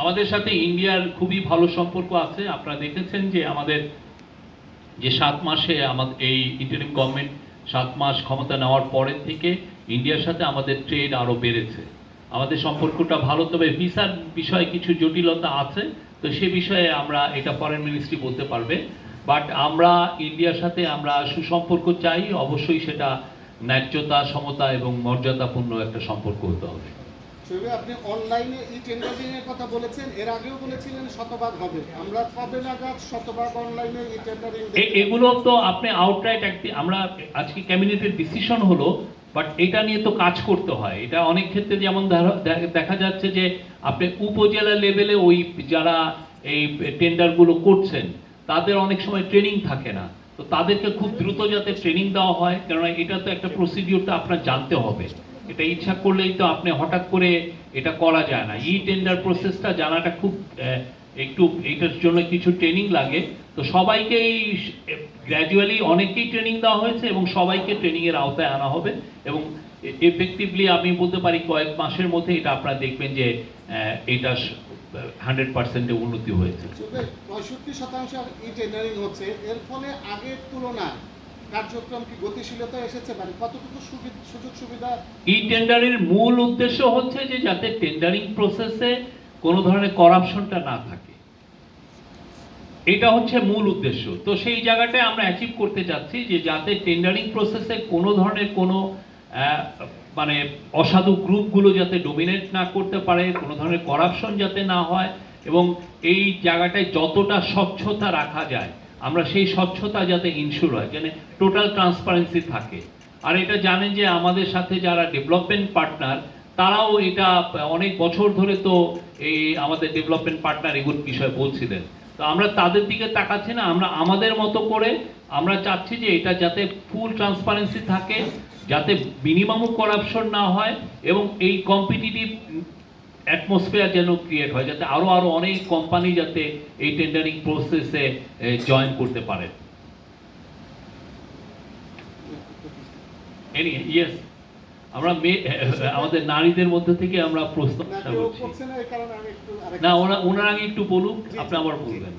আমাদের সাথে ইন্ডিয়ার খুবই ভালো সম্পর্ক আছে। আপনারা দেখেছেন যে আমাদের যে সাত মাসে আমাদের এই ইন্টারিম গভর্নমেন্ট সাত মাস ক্ষমতা নেওয়ার পরের থেকে ইন্ডিয়ার সাথে আমাদের ট্রেড আরও বেড়েছে। আমাদের সম্পর্কটা ভালো, তবে ভিসার বিষয়ে কিছু জটিলতা আছে। তো সে বিষয়ে আমরা এটা ফরেন মিনিস্ট্রি বলতে পারবে। বাট আমরা ইন্ডিয়ার সাথে আমরা সুসম্পর্ক চাই। অবশ্যই সেটা ন্যায্যতা, সমতা এবং মর্যাদাপূর্ণ একটা সম্পর্ক হতে হবে। শৈবে আপনি অনলাইনে ই টেন্ডারিং এর কথা বলেছেন এর আগেও বলেছিলেন শতভাগ হবে। আমরা কবে নাগাদ শতভাগ অনলাইনে ই টেন্ডারিং এগুলো তো আপনি আউটরাইট একটি আমরা আজকে ক্যাবিনেটের ডিসিশন হলো বাট এটা নিয়ে তো কাজ করতে হয়। এটা অনেক ক্ষেত্রে যেমন ধরো- দেখা যাচ্ছে যে আপনি উপজেলা লেভেলে ওই যারা এই টেন্ডারগুলো করছেন তাদের অনেক সময় ট্রেনিং থাকে না। তো তাদেরকে খুব দ্রুত যাতে ট্রেনিং দেওয়া হয় কেননা এটা তো একটা প্রসিডিওরটা আপনার জানতে হবে। এটা ইচ্ছা করলেই তো আপনি হঠাৎ করে এটা করা যায় না। ই টেন্ডার প্রসেসটা জানাটা খুব একটু এটার জন্য কিছু ট্রেনিং লাগে। তো সবাইকেই গ্র্যাজুয়ালি অনেকেই ট্রেনিং দেওয়া হয়েছে এবং সবাইকে ট্রেনিং এর আওতায় আনা হবে এবং এফেক্টিভলি আমি বলতে পারি কয়েক মাসের মধ্যে এটা আপনারা দেখবেন যে এটা হান্ড্রেড পার্সেন্টে উন্নতি হয়েছে। পঁয়ষট্টি শতাংশ ই টেন্ডারিং হচ্ছে। এর ফলে আগের তুলনায় কার্যক্রম কি গতিশীলতা এসেছে? মানে কতটুকু সুযোগ সুবিধা? ই টেন্ডারের মূল উদ্দেশ্য হচ্ছে যে যাতে টেন্ডারিং প্রসেসে কোনো ধরনের করাপশনটা না থাকে। এটা হচ্ছে মূল উদ্দেশ্য। তো সেই জায়গাটায় আমরা অ্যাচিভ করতে চাচ্ছি যে যাতে টেন্ডারিং প্রসেসে কোনো ধরনের কোনো মানে অসাধু গ্রুপগুলো যাতে ডোমিনেট না করতে পারে, কোনো ধরনের করাপশন যাতে না হয় এবং এই জায়গাটায় যতটা স্বচ্ছতা রাখা যায় আমরা সেই স্বচ্ছতা যাতে ইনশিওর হয় যেন টোটাল ট্রান্সপারেন্সি থাকে। আর এটা জানেন যে আমাদের সাথে যারা ডেভেলপমেন্ট পার্টনার তারাও এটা অনেক বছর ধরে তো এই আমাদের ডেভেলপমেন্ট পার্টনার এগুলো বিষয়ে বলছিলেন। তো আমরা তাদের দিকে তাকাচ্ছি না, আমরা আমাদের মতো করে আমরা চাচ্ছি যে এটা যাতে ফুল ট্রান্সপারেন্সি থাকে, যাতে মিনিমামও করাপশন না হয়, এবং এই কম্পিটিটিভ অ্যাটমসফিয়ার যেন ক্রিয়েট হয় যাতে আরও আরও অনেক কোম্পানি যাতে এই টেন্ডারিং প্রসেসে জয়েন করতে পারে। এনি ইয়েস আমরা মেয়ে আমাদের নারীদের মধ্যে থেকে আমরা প্রস্তাব না ওনার আগে একটু বলুক আপনি আবার বলবেন।